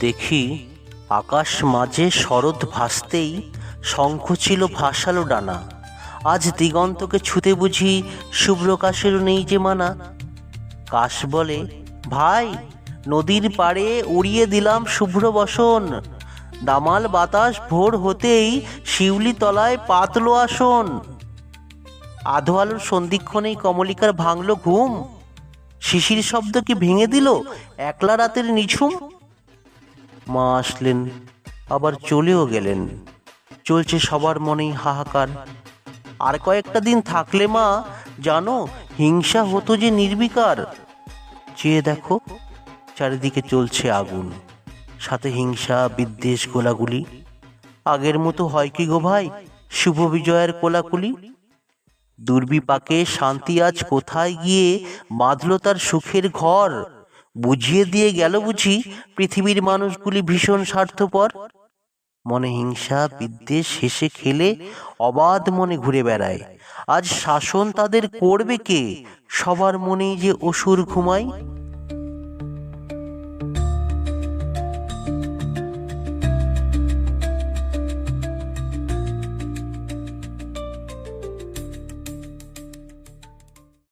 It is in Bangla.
দেখি আকাশ মাঝে শরৎ ভাসতেই শঙ্খ ছিল ভাসালো ডানা। আজ দিগন্তকে ছুতে বুঝি শুভ্রকাশের নেই যে মানা। কাশ বলে, ভাই, নদীর পাড়ে উড়িয়ে দিলাম শুভ্র বসন। দামাল বাতাস ভোর হতেই শিউলি তলায় পাতলো আসন। আধো আলোর সন্ধিক্ষণেই কমলিকার ভাঙল ঘুম। শিশির শব্দ কি ভেঙে দিল? একলা রাতের নিঝুম? মা আসলেন, আবার চলেও গেলেন। চলছে সবার মনেই হাহাকার। আর কয়েকটা দিন থাকলে মা, জানো, হিংসা হতো যে নির্বিকার। চেয়ে দেখো, চারিদিকে চলছে আগুন। সাথে হিংসা, বিদ্বেষ, গোলাগুলি। আগের মতো হয় কি গো ভাই, শুভ বিজয়ের কোলাকুলি? দুর্বিপাকে শান্তি আজ কোথায় গিয়ে বাঁধল তার সুখের ঘর? বুঝিয়ে দিয়ে গেল বুঝি, পৃথিবীর মানুষগুলি ভীষণ স্বার্থপর। মনে হিংসা, বিদ্বেষ শেষে খেলে অবাধ মনে ঘুরে বেড়ায়। আজ শাসন তাদের করবে কে? সবার মনেই যে অসুর ঘুমায়।